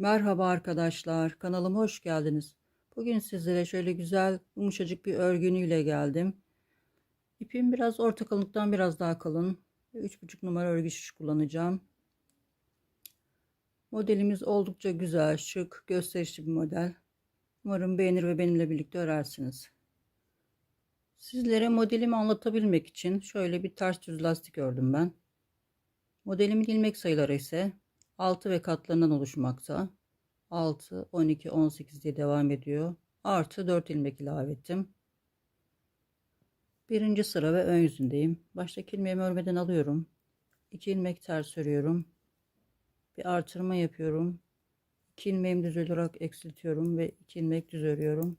Merhaba arkadaşlar, kanalıma hoş geldiniz. Bugün sizlere şöyle güzel, yumuşacık bir örgünüyle geldim. İpim biraz orta kalınlıktan biraz daha kalın. 3,5 numara örgü şiş kullanacağım. Modelimiz oldukça güzel, şık, gösterişli bir model. Umarım beğenir ve benimle birlikte örersiniz. Sizlere modelimi anlatabilmek için şöyle bir ters düz lastik ördüm ben. Modelimin ilmek sayıları ise 6 ve katlarından oluşmakta. 6, 12, 18 diye devam ediyor. Artı 4 ilmek ilave ettim. Birinci sıra ve ön yüzündeyim. Baştaki ilmeğimi örmeden alıyorum. 2 ilmek ters örüyorum. Bir artırma yapıyorum. 2 ilmeğimi düz olarak eksiltiyorum ve 2 ilmek düz örüyorum.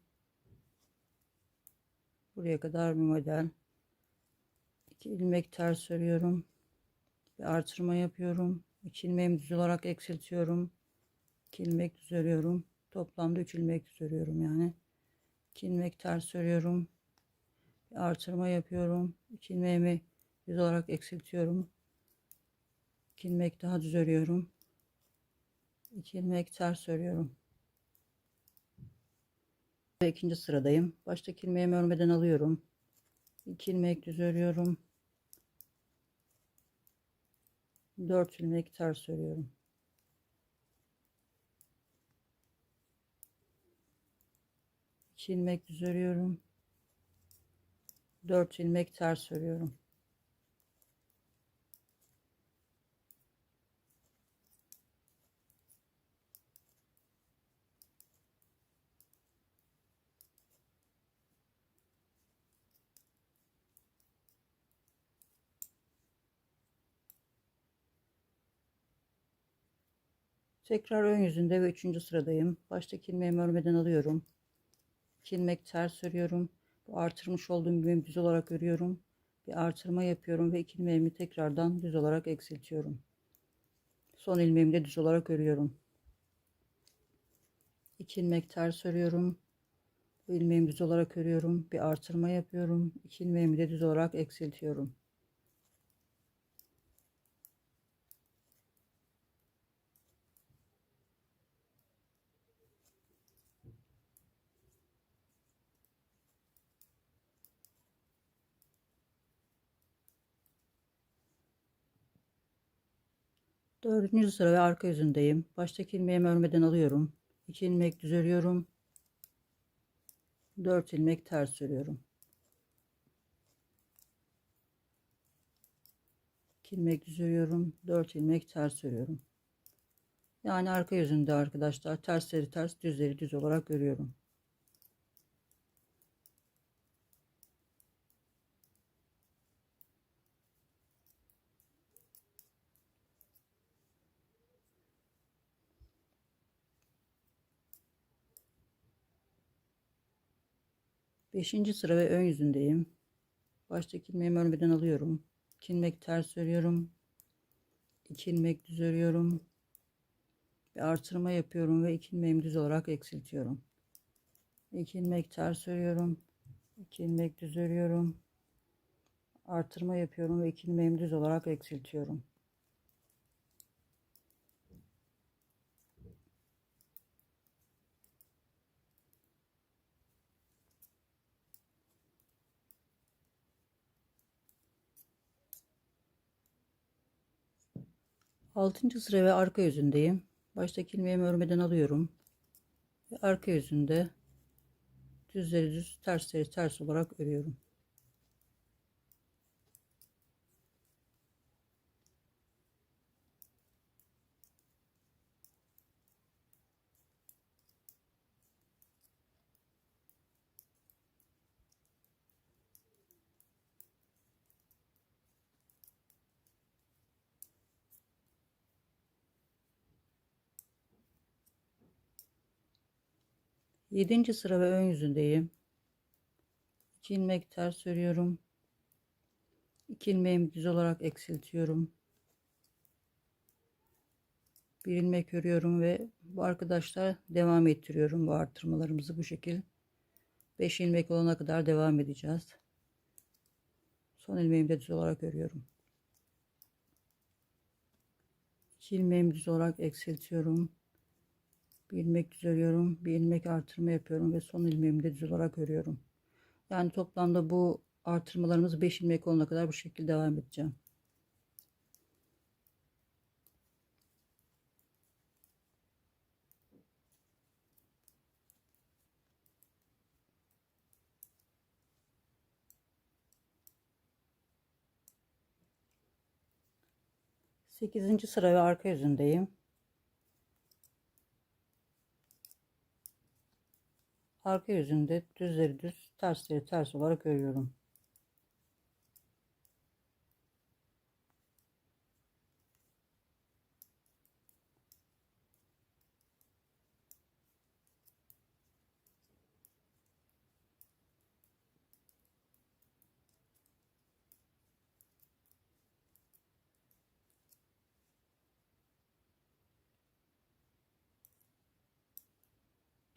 Buraya kadar bir model. 2 ilmek ters örüyorum. Bir artırma yapıyorum. 2 ilmeğimi düz olarak eksiltiyorum. 2 ilmek düz örüyorum. Toplamda 3 ilmek düz örüyorum yani. 2 ilmek ters örüyorum. Bir artırma yapıyorum. 2 ilmeğimi düz olarak eksiltiyorum. 2 ilmek daha düz örüyorum. 2 ilmek ters örüyorum. Ve ikinci sıradayım. Baştaki ilmeğimi örmeden alıyorum. 2 ilmek düz örüyorum. 4 ilmek ters örüyorum. İlmek düz örüyorum. 4 ilmek ters örüyorum. Tekrar ön yüzünde ve üçüncü sıradayım. Baştaki ilmeğimi örmeden alıyorum. 2 ilmek ters örüyorum. Bu artırmış olduğum ilmeğimi düz olarak örüyorum. Bir artırma yapıyorum ve iki ilmeğimi tekrardan düz olarak eksiltiyorum. Son ilmeğimi de düz olarak örüyorum. 2 ilmek ters örüyorum. Bu ilmeğimi düz olarak örüyorum. Bir artırma yapıyorum. 2 ilmeğimi de düz olarak eksiltiyorum. Dördüncü sıra ve arka yüzündeyim. Baştaki ilmeğimi örmeden alıyorum. 2 ilmek düz örüyorum. 4 ilmek ters örüyorum. 2 ilmek düz örüyorum. 4 ilmek ters örüyorum. Yani arka yüzünde arkadaşlar tersleri ters düzleri düz olarak örüyorum. Beşinci sıra ve ön yüzündeyim. Baştaki ilmeğimi örmeden alıyorum. 2 ilmek ters örüyorum. 2 ilmek düz örüyorum. Bir artırma yapıyorum ve 2 ilmeğimi düz olarak eksiltiyorum. 2 ilmek ters örüyorum. 2 ilmek düz örüyorum. Artırma yapıyorum ve 2 ilmeğimi düz olarak eksiltiyorum. Altıncı sıra ve arka yüzündeyim. Baştaki ilmeğimi örmeden alıyorum. Ve arka yüzünde düzleri düz, tersleri ters olarak örüyorum. Yedinci sıra ve ön yüzündeyim. 2 ilmek ters örüyorum. 2 ilmeğimi düz olarak eksiltiyorum. Bir ilmek örüyorum ve bu arkadaşlar devam ettiriyorum bu artırmalarımızı bu şekil. 5 ilmek olana kadar devam edeceğiz. Son ilmeğimi de düz olarak örüyorum. 2 ilmeğimi düz olarak eksiltiyorum. Bir ilmek düz örüyorum. Bir ilmek artırma yapıyorum ve son ilmeğimi de düz olarak örüyorum. Yani toplamda bu artırmalarımız 5 ilmek olana kadar bu şekilde devam edeceğim. Sekizinci sıra ve arka yüzündeyim. Arka yüzünde düzleri düz, tersleri ters olarak örüyorum.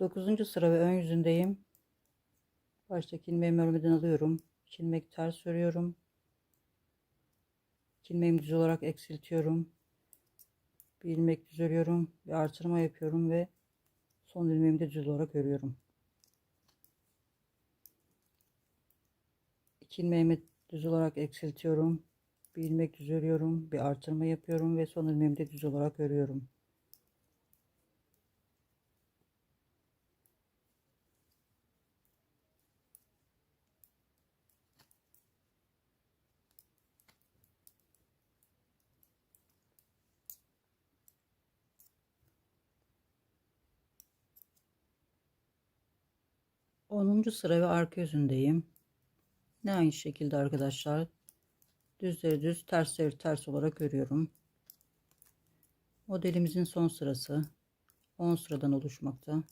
Dokuzuncu sıra ve ön yüzündeyim. Baştaki ilmeğimi örmeden alıyorum. İki ters örüyorum. İki ilmeğimi düz olarak eksiltiyorum. Bir ilmek düz örüyorum. Bir artırma yapıyorum ve son ilmeğimi de düz olarak örüyorum. İki ilmeğimi düz olarak eksiltiyorum. Bir ilmek düz örüyorum. Bir artırma yapıyorum ve son ilmeğimi de düz olarak örüyorum. Onuncu sıra ve arka yüzündeyim. Ne aynı şekilde arkadaşlar. Düzleri düz, tersleri ters olarak örüyorum. Modelimizin son sırası 10 sıradan oluşmakta.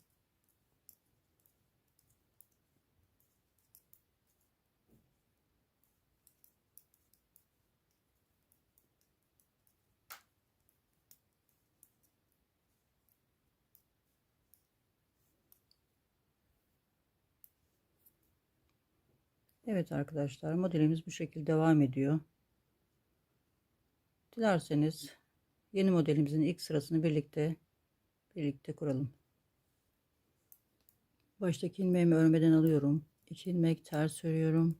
Evet arkadaşlar modelimiz bu şekilde devam ediyor. Dilerseniz yeni modelimizin ilk sırasını birlikte birlikte kuralım. Baştaki ilmeğimi örmeden alıyorum. 2 ilmek ters örüyorum.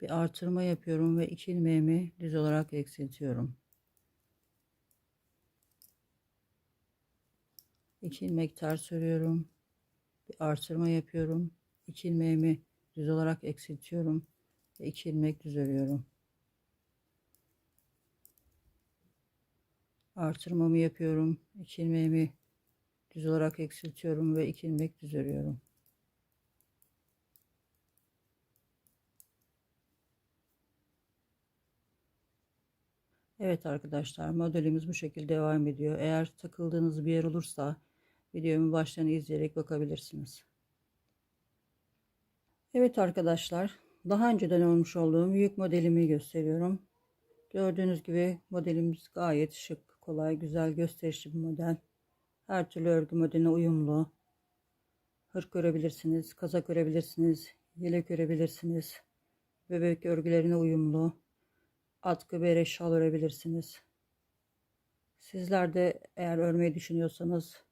Bir artırma yapıyorum ve 2 ilmeğimi düz olarak eksiltiyorum. 2 ilmek ters örüyorum. Bir artırma yapıyorum. 2 ilmeğimi düz olarak eksiltiyorum ve 2 ilmek düz örüyorum. Artırmamı yapıyorum. 2 ilmeğimi düz olarak eksiltiyorum ve 2 ilmek düz örüyorum. Evet arkadaşlar modelimiz bu şekilde devam ediyor. Eğer takıldığınız bir yer olursa videomu baştan izleyerek bakabilirsiniz. Evet arkadaşlar daha önceden olmuş olduğum büyük modelimi gösteriyorum. Gördüğünüz gibi modelimiz gayet şık, kolay, güzel, gösterişli bir model. Her türlü örgü modeline uyumlu. Hırk örebilirsiniz, kazak örebilirsiniz, yelek örebilirsiniz. Bebek örgülerine uyumlu. Atkı, bere, şal örebilirsiniz. Sizler de eğer örmeyi düşünüyorsanız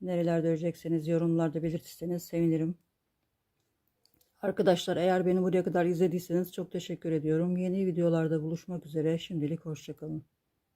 nerelerde örecekseniz yorumlarda belirtirseniz sevinirim. Arkadaşlar eğer beni buraya kadar izlediyseniz çok teşekkür ediyorum. Yeni videolarda buluşmak üzere. Şimdilik hoşçakalın.